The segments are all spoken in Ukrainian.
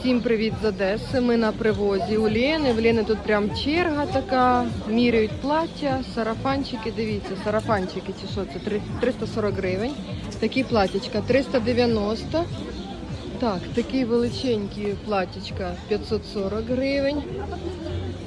Всім привіт з Одеси. Ми на привозі у Ліни В Лени тут прям черга така. Міряють плаття, сарафанчики. Дивіться, сарафанчики чи що це? 340 гривень. Такі платічка 390. Так, такі величенькі платячка 540 гривень.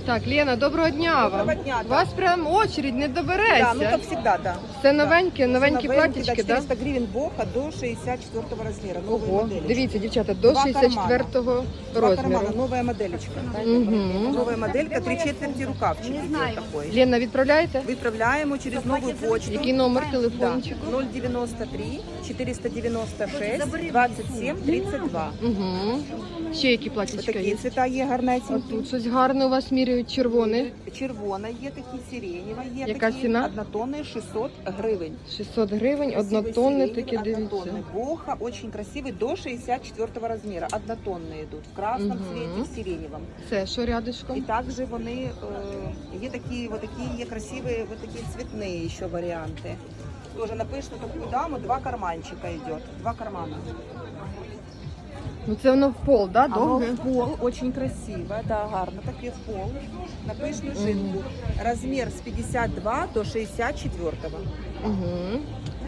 Так, Лена, доброго дня вам. Доброго дня, У да. вас прям очередь не Да, ну добереться. как всегда, да. Це новенькі, новенькі платічки, да, да? 400 гривен боха до 64 размера. Новые Ого, модели. дивіться, дівчата, до Два 64-го Два кармана, розміру. новая модельочка. Угу. Новая моделька, три четверти рукавчик идет такой. Лена, відправляєте? Выправляємо через новую почту. Який номер Да, телефончику? 093 496 27 32 Угу. Ще які Ось платічка такі є? цвіта є гарнесенькі. Тут щось гарне у вас міряють червоне. Червона є такі, сиренєва є Яка такі. ціна? Однотонні 600 гривень. 600 гривень, Красивый однотонне сиреневый, таке дивіться. однотонный. Боха очень красивый, до 64 размера. Однотонные идут, в красном Мгм. цвете, в сиреневом. Це що І рядышком? також вони е, є такі, вот такі є красиві, вот такі цвітні ще варіанти. Тоже написано таку даму, два карманчика йде, два кармана. Ну це воно в пол, да? Оно Довге? в пол, очень красиво, да, гарно, таке в пол. Написано жінку. Розмір з 52 до 64. Угу.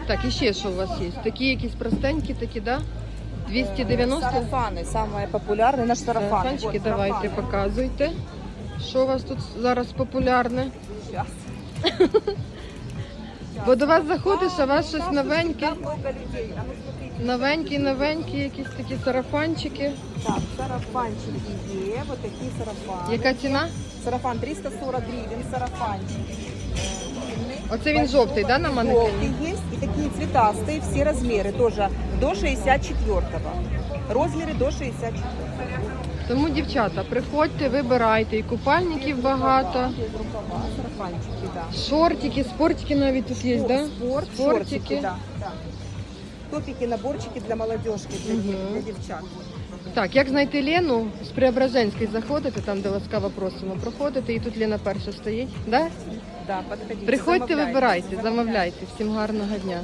Так, і ще що у вас є? Такі якісь простенькі, такі, да? 290? Сарафани, самые популярные наш сарафан. Сарафанчики Вот, давайте сарафани. показуйте. Що у вас тут зараз популярне? Щас. Бо до вас заходиш, а у вас щось новеньке. много людей. А ну. Новенькі, новенькі, якісь такі сарафанчики. Так, сарафанчики є, вот такі сарафани. Яка ціна? Сарафан 340 гривен, сарафанчик. Оце він жовтий, да, на манекені? Желтый есть и такие цветастые, все размеры тоже до 64-го. Розміри до 64 Тому, дівчата, приходьте, вибирайте. І купальників багато, Без рукава, сарафанчики, да. шортики, спортики навіть тут є, да? Спорт, Спортики. шортики, да, да. Топики, наборчики для молодежки, для, угу. для дівчат. Так, як знайти Лену? З Преображенської заходите, там де ласкаво просимо, проходите, і тут Лена перша стоїть. Да? Да, подходите, Приходьте, замовляйте. вибирайте, замовляйте. Всім гарного дня.